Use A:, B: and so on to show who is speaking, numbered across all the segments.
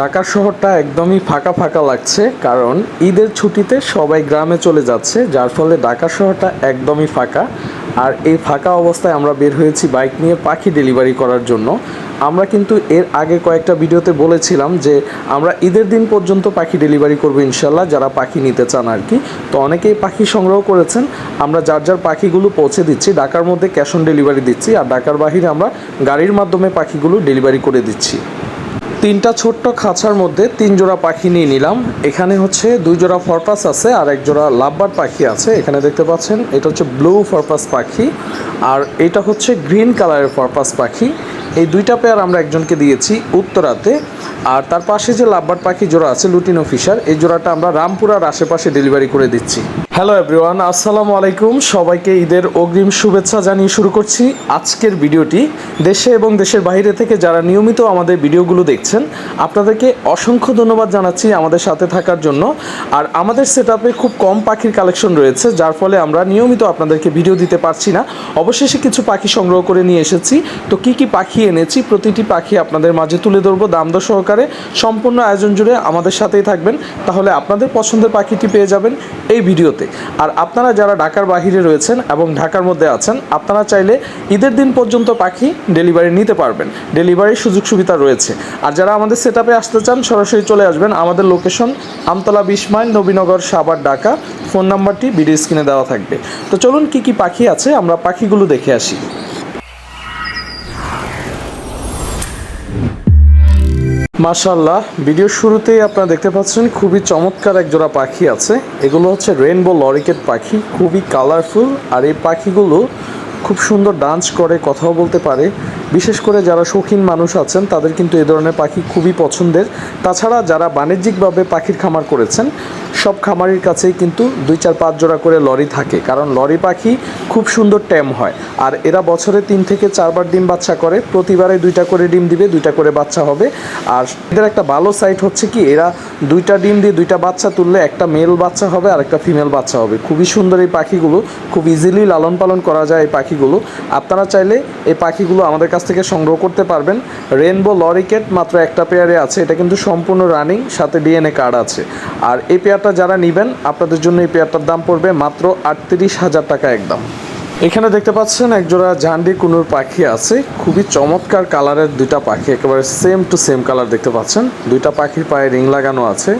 A: ঢাকা শহরটা একদমই ফাঁকা ফাঁকা লাগছে, কারণ ঈদের ছুটিতে সবাই গ্রামে চলে যাচ্ছে, যার ফলে ঢাকা শহরটা একদমই ফাঁকা। আর এই ফাঁকা অবস্থায় আমরা বের হয়েছি বাইক নিয়ে পাখি ডেলিভারি করার জন্য। আমরা কিন্তু এর আগে কয়েকটা ভিডিওতে বলেছিলাম যে আমরা ঈদের দিন পর্যন্ত পাখি ডেলিভারি করব ইনশাল্লাহ, যারা পাখি নিতে চান আর কি। তো অনেকেই পাখি সংগ্রহ করেছেন, আমরা যার যার পাখিগুলো পৌঁছে দিচ্ছি, ঢাকার মধ্যে ক্যাশ অন ডেলিভারি দিচ্ছি, আর ঢাকার বাহিরে আমরা গাড়ির মাধ্যমে পাখিগুলো ডেলিভারি করে দিচ্ছি। তিনটা ছোট্ট খাঁচার মধ্যে তিন জোড়া পাখি নিয়ে নিলাম। এখানে হচ্ছে দুই জোড়া ফরপাস আছে আর এক জোড়া লাভবার পাখি আছে। এখানে দেখতে পাচ্ছেন, এটা হচ্ছে ব্লু ফরপাস পাখি আর এটা হচ্ছে গ্রিন কালারের ফরপাস পাখি। এই দুইটা পেয়ার আমরা একজনকে দিয়েছি উত্তরাতে আর তার পাশে যে লাভবার পাখি জোড়া আছে লুটিনো ফিশার এই জোড়াটা আমরা রামপুরার আশেপাশে ডেলিভারি করে দিচ্ছি। হ্যালো এভরিওয়ান আসসালামু আলাইকুম। সবাইকে ঈদের অগ্রিম শুভেচ্ছা জানিয়ে শুরু করছি আজকের ভিডিওটি। দেশে এবং দেশের বাইরে থেকে যারা নিয়মিত আমাদের ভিডিওগুলো দেখছেন আপনাদেরকে অসংখ্য ধন্যবাদ জানাচ্ছি আমাদের সাথে থাকার জন্য। আর আমাদের সেট খুব কম পাখির কালেকশন রয়েছে, যার ফলে আমরা নিয়মিত আপনাদেরকে ভিডিও দিতে পারছি না। অবশেষে কিছু পাখি সংগ্রহ করে নিয়ে এসেছি। তো কি কি পাখি এনেছি, প্রতিটি পাখি আপনাদের মাঝে তুলে ধরবো দাম দর সহকারে। সম্পূর্ণ আয়োজন জুড়ে আমাদের সাথেই থাকবেন, তাহলে আপনাদের পছন্দের পাখিটি পেয়ে যাবেন এই ভিডিওতে। আর আপনারা যারা ঢাকার বাহিরে রয়েছেন এবং ঢাকার মধ্যে আছেন, আপনারা চাইলে ঈদের দিন পর্যন্ত পাখি ডেলিভারি নিতে পারবেন। ডেলিভারির সুযোগ সুবিধা রয়েছে। আর যারা আমাদের সেট আসতে চান, সরাসরি চলে আসবেন। আমাদের লোকেশন আমতলা বিশ মাইল, নবীনগর সাবার ঢাকা। ফোন নাম্বারটি ভিডিও স্ক্রিনে দেওয়া থাকবে। তো চলুন, কি কি পাখি আছে? আমরা পাখিগুলো দেখে আসি। মাশাল্লাহ ভিডিওর শুরুতেই আপনারা দেখতে পাচ্ছেন, খুবই চমৎকার এক জোড়া পাখি আছে। এগুলো হচ্ছে রেনবো লরিকেট পাখি, খুবই কালারফুল আর এই পাখিগুলো খুব সুন্দর ডান্স করে, কথাও বলতে পারে। বিশেষ করে যারা শৌখিন মানুষ আছেন, তাদের কিন্তু এ ধরনের পাখি খুবই পছন্দের। তাছাড়া যারা বাণিজ্যিকভাবে পাখির খামার করেছেন, সব খামারির কাছেই কিন্তু দুই চার পাঁচ জোড়া করে লরি থাকে। কারণ লরি পাখি খুব সুন্দর ট্যাম হয়। আর এরা বছরে তিন থেকে চারবার ডিম বাচ্চা করে, প্রতিবারে দুইটা করে ডিম দিবে, দুইটা করে বাচ্চা হবে। আর এদের একটা ভালো সাইট হচ্ছে কি, এরা দুইটা ডিম দিয়ে দুইটা বাচ্চা তুললে একটা মেল বাচ্চা হবে আর একটা ফিমেল বাচ্চা হবে। খুবই সুন্দর এই পাখিগুলো, খুব ইজিলি লালন পালন করা যায় এই পাখিগুলো, আপনারা চাইলে এই পাখিগুলো আমাদের কাছ থেকে সংগ্রহ করতে পারবেন। রেনবো লরিকেট মাত্র একটা পেয়ারে আছে, এটা কিন্তু সম্পূর্ণ রানিং সাথে ডিএনএ কার্ড আছে। আর এই পেয়ারটা যারা নেবেন, আপনাদের জন্য এই পেয়ারটার দাম পড়বে মাত্র আটত্রিশ হাজার টাকা একদম। এখানে দেখতে পাচ্ছেন একজোড়া জান্ডি কুনুর পাখি আছে, খুবই চমৎকার কালারের দুইটা পাখি, একেবারে সেম টু সেম কালার দেখতে পাচ্ছেন। দুইটা পাখির পায়ে রিং লাগানো আছে।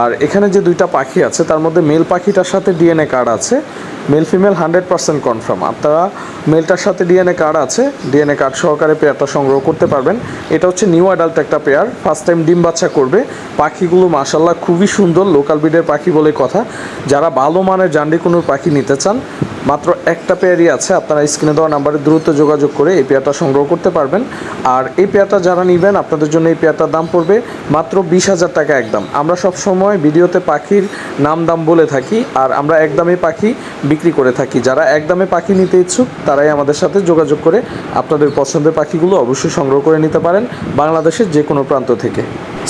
A: আর এখানে যে দুইটা পাখি আছে, তার মধ্যে মেল পাখিটার সাথে ডিএনএ কার্ড আছে। Male female hundred percent confirm. আপনারা মেলটার সাথে ডিএনএ কার্ড আছে, ডিএনএ কার্ড সহকারে পেয়ারটা সংগ্রহ করতে পারবেন। এটা হচ্ছে নিউ অ্যাডাল্ট একটা পেয়ার, ফার্স্ট টাইম ডিম বাচ্চা করবে। পাখিগুলো মাসাল্লাহ খুবই সুন্দর, লোকাল ব্রিডের পাখি বলে কথা। যারা ভালো মানের জান্ডি কোনো পাখি নিতে চান, মাত্র একটা পেয়ারই আছে, আপনারা স্ক্রিনে দেওয়া নাম্বারে দ্রুত যোগাযোগ করে এই পেয়ারটা সংগ্রহ করতে পারবেন। আর এই পেয়ারটা যারা নেবেন, আপনাদের জন্য এই পেয়ারটার দাম পড়বে মাত্র বিশ হাজার টাকা একদম। আমরা সব সময় ভিডিওতে পাখির নাম দাম বলে থাকি, আর আমরা একদমই পাখি বিক্রি করে থাকি। যারা একদমে পাখি নিতে ইচ্ছুক, তারাই আমাদের সাথে যোগাযোগ করে আপনাদের পছন্দের পাখিগুলো অবশ্যই সংগ্রহ করে নিতে পারেন বাংলাদেশের যে কোনো প্রান্ত থেকে।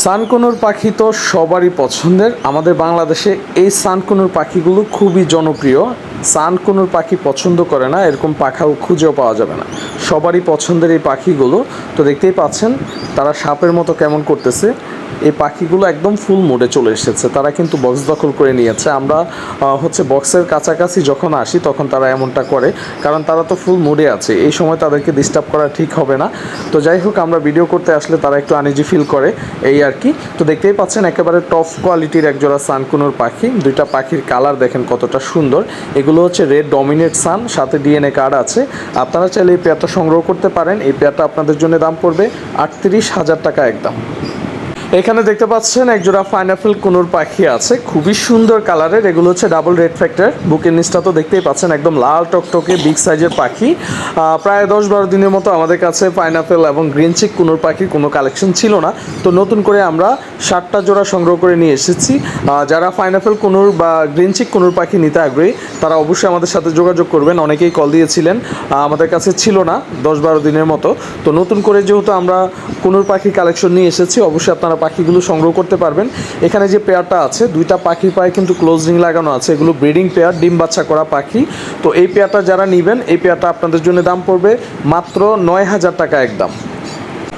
A: সানকনুর পাখি তো সবারই পছন্দের। আমাদের বাংলাদেশে এই সানকনুর পাখিগুলো খুবই জনপ্রিয়। সানকনুর পাখি পছন্দ করে না, এরকম পাখাও খুঁজেও পাওয়া যাবে না। সবারই পছন্দের এই পাখিগুলো, তো দেখতেই পাচ্ছেন তারা সাপের মতো কেমন করতেছে। এই পাখিগুলো একদম ফুল মোডে চলে এসেছে, তারা কিন্তু বক্স দখল করে নিয়েছে। আমরা হচ্ছে বক্সের কাছাকাছি যখন আসি, তখন তারা এমনটা করে, কারণ তারা তো ফুল মোডে আছে। এই সময় তাদেরকে ডিস্টার্ব করা ঠিক হবে না। তো যাই হোক, আমরা ভিডিও করতে আসলে তারা একটু আনিজি ফিল করে, এই আর কি। তো দেখতেই পাচ্ছেন একেবারে টপ কোয়ালিটির একজোড়া সানকুনুর পাখি। দুইটা পাখির কালার দেখেন কতটা সুন্দর। এগুলো হচ্ছে রেড ডমিনেট সান সাথে ডিএনএ কার্ড আছে। আপনারা চাইলে এই পেয়ারটা সংগ্রহ করতে পারেন। এই পেয়ারটা আপনাদের জন্য দাম পড়বে আটত্রিশ হাজার টাকা একদম। এখানে দেখতে পাচ্ছেন একজোড়া পাইনাপেল কুনুর পাখি আছে। খুবই সুন্দর কালারের। এগুলো হচ্ছে ডাবল রেড ফ্যাক্টর বুকের নিচটা তো দেখতেই পাচ্ছেন, একদম লাল টকটকে বিগ সাইজের পাখি। প্রায় দশ বারো দিনের মতো আমাদের কাছে পাইনাপেল এবং গ্রিন চিক কুনুর পাখির কোনো কালেকশন ছিল না। তো নতুন করে আমরা ষাটটা জোড়া সংগ্রহ করে নিয়ে এসেছি। যারা পাইনাপেল কুনুর বা গ্রিন চিক কুনুর পাখি নিতে আগ্রহী, তারা অবশ্যই আমাদের সাথে যোগাযোগ করবেন। অনেকেই কল দিয়েছিলেন আমাদের কাছে ছিল না দশ বারো দিনের মতো। তো নতুন করে যেহেতু আমরা কুনুর পাখির কালেকশন নিয়ে এসেছি, অবশ্যই আপনারা পাখিগুলো সংগ্রহ করতে পারবেন। এখানে যে পেয়ারটা আছে, দুইটা পাখির পায়ে কিন্তু ক্লোজিং লাগানো আছে। এগুলো ব্রিডিং পেয়ার, ডিম বাচ্চা করা পাখি। তো এই পেয়ারটা যারা নেবেন, এই পেয়ারটা আপনাদের জন্য দাম পড়বে মাত্র নয় হাজার টাকা একদম।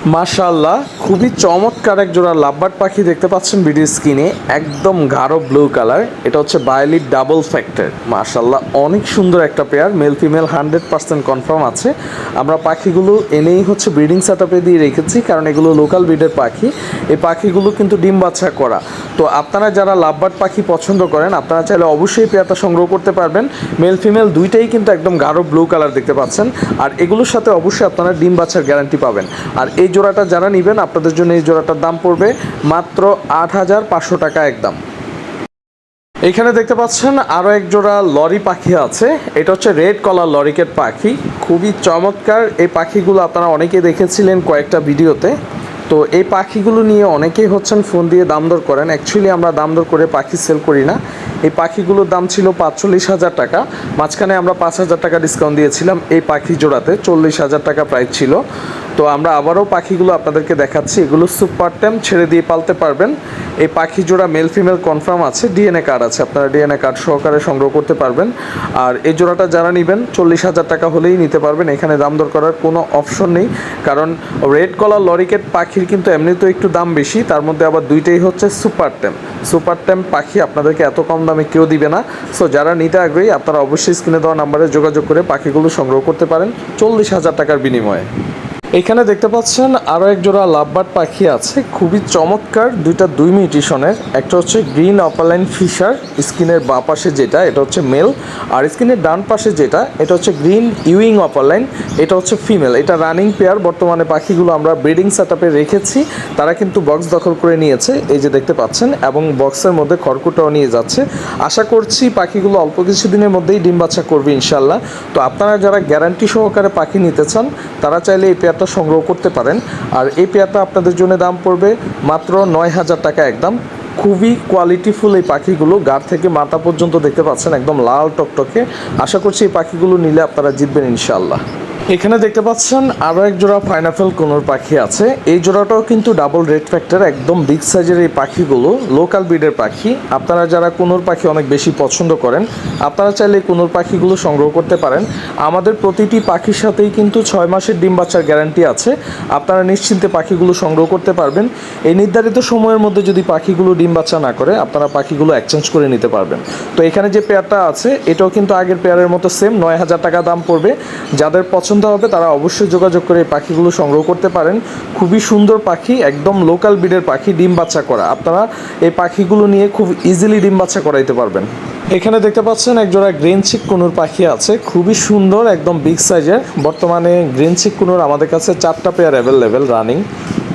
A: মাশাল্লাহ খুবই চমৎকার এক জোড়া লাভবার্ড পাখি দেখতে পাচ্ছেন ভিডিও স্ক্রিনে, একদম গাঢ় ব্লু কালার। এটা হচ্ছে বায়োলিট ডাবল ফ্যাক্টর। মাশাল্লাহ অনেক সুন্দর একটা pair, male female hundred percent confirm আছে। আমরা পাখিগুলো এনেই হচ্ছে ব্রিডিং সেট দিয়ে রেখেছি, কারণ এগুলো লোকাল ব্রিডের পাখি। এই পাখিগুলো কিন্তু ডিম বাচ্চা করা। তো আপনারা যারা লাভবার্ড পাখি পছন্দ করেন, আপনারা চাইলে অবশ্যই পেয়ারটা সংগ্রহ করতে পারবেন। মেল ফিমেল দুইটাই কিন্তু একদম গাঢ় ব্লু কালার দেখতে পাচ্ছেন। আর এগুলোর সাথে অবশ্যই আপনারা ডিম বাচ্চার গ্যারান্টি পাবেন। আর এই জোড়াটা যারা নেবেন, আপনাদের জন্য এই জোড়াটার দাম পড়বে মাত্র আট হাজার পাঁচশো টাকা একদম। এখানে দেখতে পাচ্ছেন আরও এক জোড়া লরি পাখি আছে। এটা হচ্ছে রেড কলার লরিকেট পাখি। খুবই চমৎকার। এই পাখিগুলো আপনারা অনেকে দেখেছিলেন কয়েকটা ভিডিওতে। তো এই পাখিগুলো নিয়ে অনেকেই হচ্ছেন ফোন দিয়ে দাম দর করেন। অ্যাকচুয়ালি আমরা দাম দর করে পাখি সেল করি না। এই পাখিগুলোর দাম ছিল পাঁচচল্লিশ হাজার টাকা। মাঝখানে আমরা পাঁচ হাজার টাকা ডিসকাউন্ট দিয়েছিলাম এই পাখি জোড়াতে। চল্লিশ হাজার টাকা প্রাইস ছিল। তো আমরা আবারও পাখিগুলো আপনাদেরকে দেখাচ্ছি। এগুলো সুপার টেম, ছেড়ে দিয়ে পালতে পারবেন। এই পাখি জোড়া মেল ফিমেল কনফার্ম আছে ডিএনএ কার্ড আছে। আপনারা ডিএনএ কার্ড সহকারে সংগ্রহ করতে পারবেন। আর এই জোড়াটা যারা নেবেন, চল্লিশ হাজার টাকা হলেই নিতে পারবেন। এখানে দাম দর করার কোনো অপশন নেই। কারণ রেড কলার লরিকেট পাখির কিন্তু এমনিতেও একটু দাম বেশি। তার মধ্যে আবার দুইটাই হচ্ছে সুপার টেম। সুপার টেম পাখি আপনাদেরকে এত কম দামে কেউ দিবে না। সো যারা নিতে আগ্রহী, আপনারা অবশ্যই স্ক্রিনে দেওয়া নাম্বারে যোগাযোগ করে পাখিগুলো সংগ্রহ করতে পারেন। চল্লিশ হাজার টাকার বিনিময়ে। এখানে দেখতে পাচ্ছেন আরও এক জোড়া লাভবার্ড পাখি আছে। খুবই চমৎকার। দুইটা দুই মিউটিশনের। একটা হচ্ছে গ্রিন অপালাইন ফিশার, স্কিনের বাঁ পাশে যেটা, এটা হচ্ছে মেল। আর স্কিনের ডান পাশে যেটা, এটা হচ্ছে গ্রিন ইউইং অপালাইন এটা হচ্ছে ফিমেল। এটা রানিং পেয়ার। বর্তমানে পাখিগুলো আমরা ব্রিডিং সেট রেখেছি। তারা কিন্তু বক্স দখল করে নিয়েছে, এই যে দেখতে পাচ্ছেন, এবং বক্সের মধ্যে খড়কুটাও নিয়ে যাচ্ছে। আশা করছি পাখিগুলো অল্প কিছুদিনের মধ্যেই ডিম বাচ্চা করবে ইনশাল্লাহ তো আপনারা যারা গ্যারান্টি সহকারে পাখি নিতে চান, তারা চাইলে এই পেয়ারটা সংগ্রহ করতে পারেন। আর এই পেয়ারটা আপনাদের জন্য দাম পড়বে মাত্র নয় হাজার টাকা একদম। খুবই কোয়ালিটিফুল এই পাখিগুলো। গার থেকে মাথা পর্যন্ত দেখতে পাচ্ছেন, একদম লাল টকটকে। আশা করছি এই পাখিগুলো নিলে আপনারা জিতবেন ইনশাল্লাহ এখানে দেখতে পাচ্ছেন আরও এক জোড়া পাইনাপেল কোনোর পাখি আছে। এই জোড়াটাও কিন্তু ডাবল রেড ফ্যাক্টর একদম বিগ সাইজের এই পাখিগুলো লোকাল ব্রিডের পাখি। আপনারা যারা কোনোর পাখি অনেক বেশি পছন্দ করেন, আপনারা চাইলে কোনোর পাখিগুলো সংগ্রহ করতে পারেন। আমাদের প্রতিটি পাখির সাথেই কিন্তু ছয় মাসের ডিম বাচ্চার গ্যারান্টি আছে। আপনারা নিশ্চিন্তে পাখিগুলো সংগ্রহ করতে পারবেন। এই নির্ধারিত সময়ের মধ্যে যদি পাখিগুলো ডিম বাচ্চা না করে, আপনারা পাখিগুলো এক্সচেঞ্জ করে নিতে পারবেন। তো এখানে যে পেয়ারটা আছে, এটাও কিন্তু আগের পেয়ারের মতো সেম নয় হাজার টাকা দাম পড়বে। যাদের পছন্দ হবে, তারা অবশ্যই যোগাযোগ করে এই পাখিগুলো সংগ্রহ করতে পারেন। খুবই সুন্দর পাখি, একদম লোকাল ব্রিডের পাখি, ডিম বাচ্চা করা। আপনারা এই পাখিগুলো নিয়ে খুব ইজিলি ডিম বাচ্চা করাইতে পারবেন। এখানে দেখতে পাচ্ছেন এক জোড়া গ্রিন চিক কুনুর পাখি আছে, খুবই সুন্দর, একদম বিগ সাইজের বর্তমানে গ্রিন চিক কুনুর আমাদের কাছে চারটা পেয়ার অ্যাভেলেবেল রানিং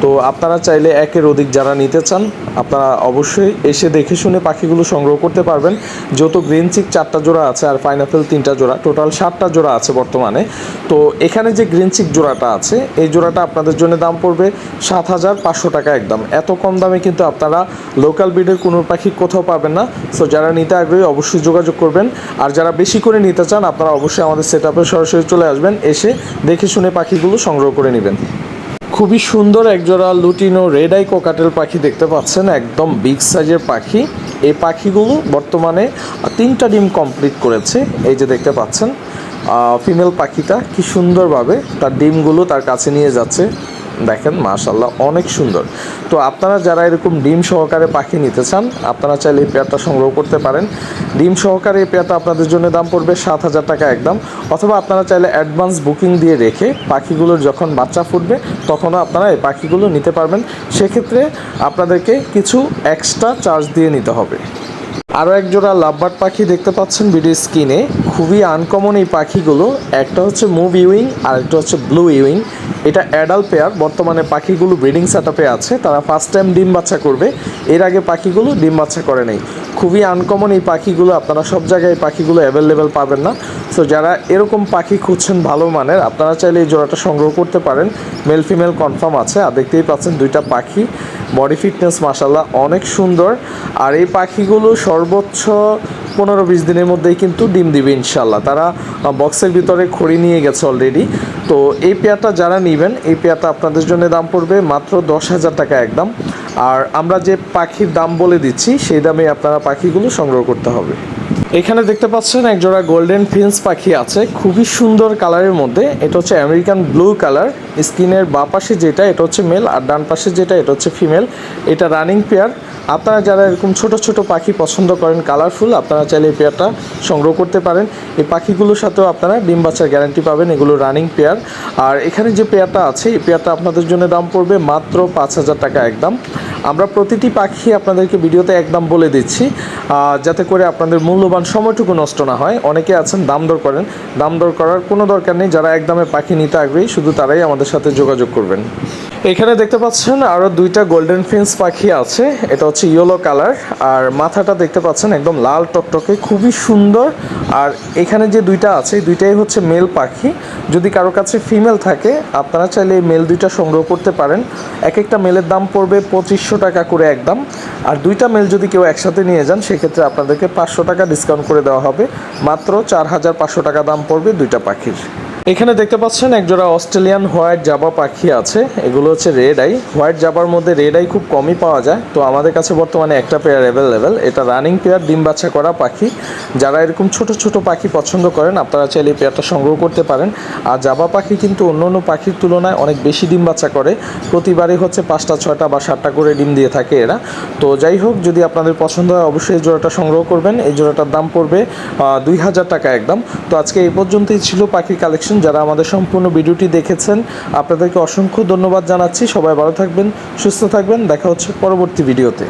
A: তো আপনারা চাইলে একের অধিক যারা নিতে চান, আপনারা অবশ্যই এসে দেখে শুনে পাখিগুলো সংগ্রহ করতে পারবেন। যেহেতু গ্রিন চিক চারটা জোড়া আছে আর পাইনাপেল তিনটা জোড়া, টোটাল সাতটা জোড়া আছে বর্তমানে। তো এখানে যে গ্রিন চিক জোড়াটা আছে, এই জোড়াটা আপনাদের জন্য দাম পড়বে সাত হাজার পাঁচশো টাকা একদম। এত কম দামে কিন্তু আপনারা লোকাল ব্রিডের কোনো পাখি কোথাও পাবেন না। সো যারা নিতে আগ্রহী অবশ্যই যোগাযোগ করবেন। আর যারা বেশি করে নিতে চান, আপনারা অবশ্যই আমাদের সেট আপে সরাসরি চলে আসবেন, এসে দেখে শুনে পাখিগুলো সংগ্রহ করে নেবেন। খুবই সুন্দর একজোড়া লুটিনো রেড আই কোকাটেল পাখি দেখতে পাচ্ছেন, একদম বিগ সাইজের পাখি। এই পাখিগুলো বর্তমানে তিনটা ডিম কমপ্লিট করেছে, এই যে দেখতে পাচ্ছেন ফিমেল পাখিটা কি সুন্দরভাবে তার ডিমগুলো তার কাছে নিয়ে যাচ্ছে। দেখেন মাশাল্লাহ অনেক সুন্দর। তো আপনারা যারা এরকম ডিম সহকারে পাখি নিতে চান, আপনারা চাইলে এই পেয়ারটা সংগ্রহ করতে পারেন। ডিম সহকারে এই পেয়ারটা আপনাদের জন্য দাম পড়বে সাত হাজার টাকা একদম। অথবা আপনারা চাইলে অ্যাডভান্স বুকিং দিয়ে রেখে পাখিগুলোর যখন বাচ্চা ফুটবে, তখনও আপনারা এই পাখিগুলো নিতে পারবেন। সেক্ষেত্রে আপনাদেরকে কিছু এক্সট্রা চার্জ দিয়ে নিতে হবে। আরও এক জোড়া লাভবার্ড পাখি দেখতে পাচ্ছেন ভিডিও স্ক্রিনে। খুবই আনকমন এই পাখিগুলো। একটা হচ্ছে মুভ ইউইং আর একটা হচ্ছে ব্লু ইউইং। এটা অ্যাডাল্ট পেয়ার বর্তমানে পাখিগুলো ব্রিডিং সেট আছে, তারা ফার্স্ট টাইম ডিম বাচ্চা করবে। এর আগে পাখিগুলো ডিম বাচ্চা করে নেই। খুবই আনকমন এই পাখিগুলো, আপনারা সব জায়গায় পাখিগুলো অ্যাভেলেবেল পাবেন না। সো যারা এরকম পাখি খুঁজছেন ভালো মানের, আপনারা চাইলে এই জোড়াটা সংগ্রহ করতে পারেন। মেল ফিমেল কনফার্ম আছে, আর দেখতেই পাচ্ছেন দুইটা পাখি। বডি ফিটনেস মাসাল্লাহ অনেক সুন্দর। আর এই পাখিগুলো সর্বোচ্চ পনেরো বিশ দিনের মধ্যেই কিন্তু ডিম দিবে ইনশাল্লাহ তারা বক্সের ভিতরে খড়ি নিয়ে গেছে অলরেডি তো এই পেয়ারটা যারা নেবেন, এই পেয়ারটা আপনাদের জন্য দাম পড়বে মাত্র দশ হাজার টাকা একদম। আর আমরা যে পাখির দাম বলে দিচ্ছি, সেই দামে আপনারা পাখিগুলো সংগ্রহ করতে হবে। এখানে দেখতে পাচ্ছেন এক জোড়া গোল্ডেন ফিন্স পাখি আছে, খুবই সুন্দর কালারের মধ্যে। এটা হচ্ছে আমেরিকান ব্লু কালার স্কিনের বা পাশে যেটা, এটা হচ্ছে মেল আর ডান পাশে যেটা, এটা হচ্ছে ফিমেল এটা রানিং পেয়ার আপনারা যারা এরকম ছোট ছোট পাখি পছন্দ করেন কালারফুল, আপনারা চাইলে এই পেয়ারটা সংগ্রহ করতে পারেন। এই পাখিগুলোর সাথেও আপনারা ডিম বাচ্চার গ্যারান্টি পাবেন, এগুলো রানিং পেয়ার আর এখানে যে পেয়ারটা আছে, এই পেয়ারটা আপনাদের জন্য দাম পড়বে মাত্র পাঁচ হাজার টাকা একদম। আমরা প্রতিটি পাখি আপনাদেরকে ভিডিওতে একদম বলে দিচ্ছি যাতে করে আপনাদের মূল্যবান সময়টুকু নষ্ট না হয়। অনেকে আছেন, দাম দর করেন। দাম দর করার কোনো দরকার নেই। যারা একদমে পাখি নিতে আগ্রহী, শুধু তারাই আমাদের সাথে যোগাযোগ করবেন। এখানে দেখতে পাচ্ছেন আরও দুইটা গোল্ডেন ফিন্স পাখি আছে। এটা হচ্ছে ইয়েলো কালার আর মাথাটা দেখতে পাচ্ছেন একদম লাল টকটকে, খুবই সুন্দর। আর এখানে যে দুইটা আছে দুইটাই হচ্ছে মেল পাখি। যদি কারও কাছে ফিমেল থাকে, আপনারা চাইলে এই মেল দুইটা সংগ্রহ করতে পারেন। এক একটা মেলের দাম পড়বে পঁচিশশো টাকা করে একদম। আর দুইটা মেল যদি কেউ একসাথে নিয়ে যান, সেক্ষেত্রে আপনাদেরকে পাঁচশো টাকা ডিসকাউন্ট করে দেওয়া হবে। মাত্র চার হাজার পাঁচশো টাকা দাম পড়বে দুইটা পাখির। এখানে দেখতে পাচ্ছেন একজোড়া অস্ট্রেলিয়ান হোয়াইট জাবা পাখি আছে। এগুলো হচ্ছে রেড আই হোয়াইট জাবার মধ্যে রেড আই খুব কমই পাওয়া যায়। তো আমাদের কাছে বর্তমানে একটা পেয়ার অ্যাভেলেবেল এটা রানিং পেয়ার ডিম বাচ্চা করা পাখি। যারা এরকম ছোট ছোট পাখি পছন্দ করেন, আপনারা চাইলে এই পেয়ারটা সংগ্রহ করতে পারেন। আর জাবা পাখি কিন্তু অন্য অন্য পাখির তুলনায় অনেক বেশি ডিম বাচ্চা করে। প্রতিবারই হচ্ছে পাঁচটা, ছয়টা বা সাতটা করে ডিম দিয়ে থাকে এরা। তো যাই হোক, যদি আপনাদের পছন্দ হয়, অবশ্যই এই জোড়াটা সংগ্রহ করবেন। এই জোড়াটার দাম পড়বে দুই হাজার টাকা একদম। তো আজকে এই পর্যন্তই ছিল পাখির কালেকশন যারা আমাদের সম্পূর্ণ ভিডিওটি দেখেছেন, আপনাদেরকে অসংখ্য ধন্যবাদ জানাচ্ছি। সবাই ভালো থাকবেন, সুস্থ থাকবেন। দেখা হচ্ছে পরবর্তী ভিডিওতে।